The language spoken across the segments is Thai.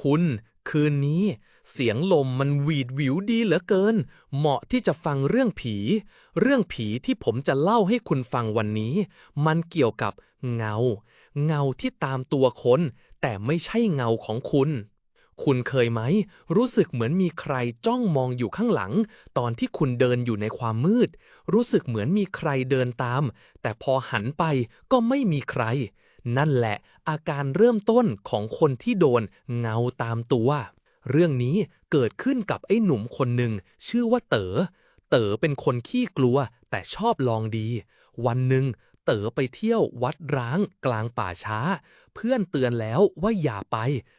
คุณคืนนี้ เสียงลมมันหวีดหวิวดีเหลือเกิน เหมาะที่จะฟังเรื่องผี เรื่องผีที่ผมจะเล่าให้คุณฟังวันนี้ มันเกี่ยวกับเงา เงาที่ตามตัวคน แต่ไม่ใช่เงาของคุณ คุณเคยไหม รู้สึกเหมือนมีใครจ้องมองอยู่ข้างหลัง ตอนที่คุณเดินอยู่ในความมืด รู้สึกเหมือนมีใครเดินตาม แต่พอหันไปก็ไม่มีใคร นั่นแหละอาการเริ่มต้นของคนที่โดนเงาตามตัว เรื่องนี้เกิดขึ้นกับไอ้หนุ่มคนหนึ่งชื่อว่าเต๋อ เต๋อเป็นคนขี้กลัวแต่ชอบลองดี วันหนึ่งเต๋อไปเที่ยววัดร้างกลางป่าช้า เพื่อนเตือนแล้วว่าอย่าไป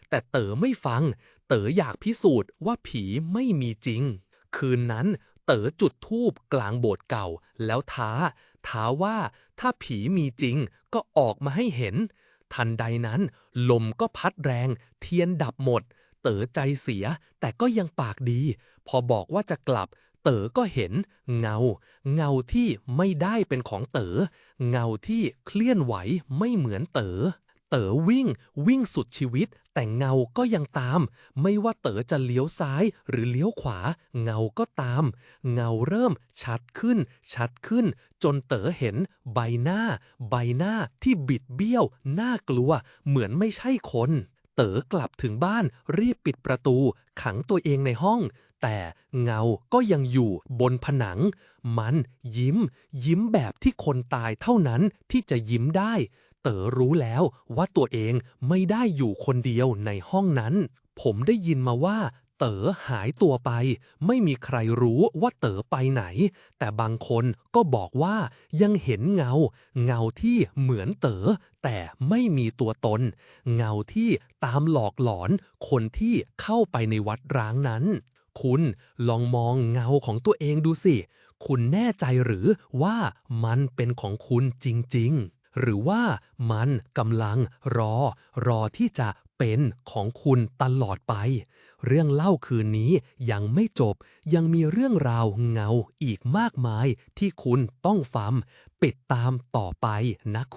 แต่เต๋อไม่ฟัง เต๋ออยากพิสูจน์ว่าผีไม่มีจริง คืนนั้น ต๋อจุดธูปกลางโบสถ์เก่า แล้วท้า ท้าว่าถ้าผีมีจริงก็ออกมาให้เห็น ทันใดนั้น ลมก็พัดแรง เทียนดับหมด เต๋อใจเสีย แต่ก็ยังปากดี พอบอกว่าจะกลับ เต๋อก็เห็น เงา เงาที่ไม่ได้เป็นของเต๋อเงาที่เคลื่อนไหวไม่เหมือนเต๋อ เต๋อวิ่ง วิ่งสุดชีวิต แต่เงาก็ยังตาม ไม่ว่าเต๋อจะเลี้ยวซ้ายหรือเลี้ยวขวา เงาก็ตาม เงาเริ่มชัดขึ้น ชัดขึ้น จนเต๋อเห็นใบหน้า ใบหน้าที่บิดเบี้ยวน่ากลัว เหมือนไม่ใช่คน เต๋อกลับถึงบ้านรีบปิดประตู ขังตัวเองในห้อง แต่เงาก็ยังอยู่บนผนัง มันยิ้ม ยิ้มแบบที่คนตายเท่านั้นที่จะยิ้มได้ เต๋อรู้แล้วว่าตัวเองไม่ได้อยู่คนเดียวในห้องนั้น ผมได้ยินมาว่าเต๋อหายตัวไป ไม่มีใครรู้ว่าเต๋อไปไหน แต่บางคนก็บอกว่ายังเห็นเงา เงาที่เหมือนเต๋อแต่ไม่มีตัวตน เงาที่ตามหลอกหลอนคนที่เข้าไปในวัดร้างนั้น คุณลองมองเงาของตัวเองดูสิ คุณแน่ใจหรือว่ามันเป็นของคุณจริง ๆ หรือว่ามันกำลังรอ รอที่จะเป็นของคุณตลอดไป เรื่องเล่าคืนนี้ยังไม่จบ ยังมีเรื่องราวเงาอีกมากมายที่คุณต้องฟังปิดตามต่อไปนะ